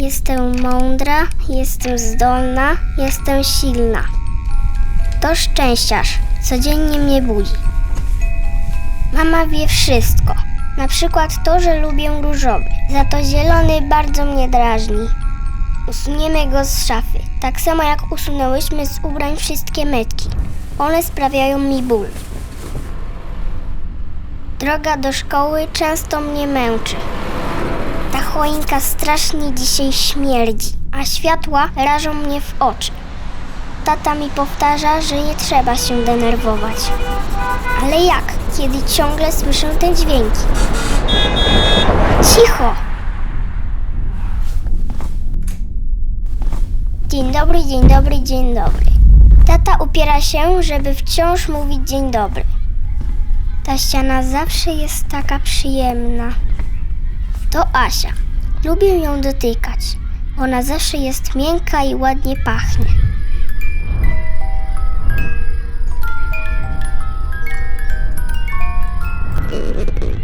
Jestem mądra, jestem zdolna, jestem silna. To szczęściarz, codziennie mnie budzi. Mama wie wszystko. Na przykład to, że lubię różowy. Za to zielony bardzo mnie drażni. Usuniemy go z szafy. Tak samo jak usunęłyśmy z ubrań wszystkie metki. One sprawiają mi ból. Droga do szkoły często mnie męczy. Choinka strasznie dzisiaj śmierdzi, a światła rażą mnie w oczy. Tata mi powtarza, że nie trzeba się denerwować. Ale jak, kiedy ciągle słyszę te dźwięki? Cicho! Dzień dobry, dzień dobry, dzień dobry. Tata upiera się, żeby wciąż mówić dzień dobry. Ta ściana zawsze jest taka przyjemna. To Asia. Lubię ją dotykać. Ona zawsze jest miękka i ładnie pachnie.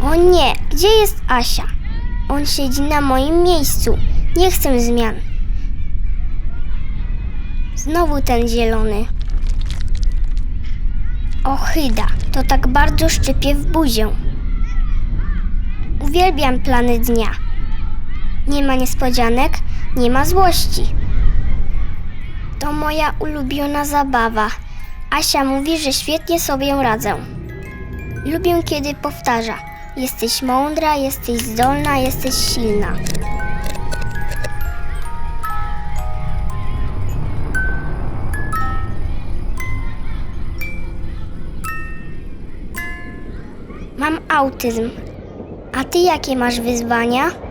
O nie, gdzie jest Asia? On siedzi na moim miejscu. Nie chcę zmian. Znowu ten zielony. Ochyda, to tak bardzo szczypie w buzię. Uwielbiam plany dnia. Nie ma niespodzianek, nie ma złości. To moja ulubiona zabawa. Asia mówi, że świetnie sobie radzę. Lubię, kiedy powtarza: Jesteś mądra, jesteś zdolna, jesteś silna. Mam autyzm. A ty jakie masz wyzwania?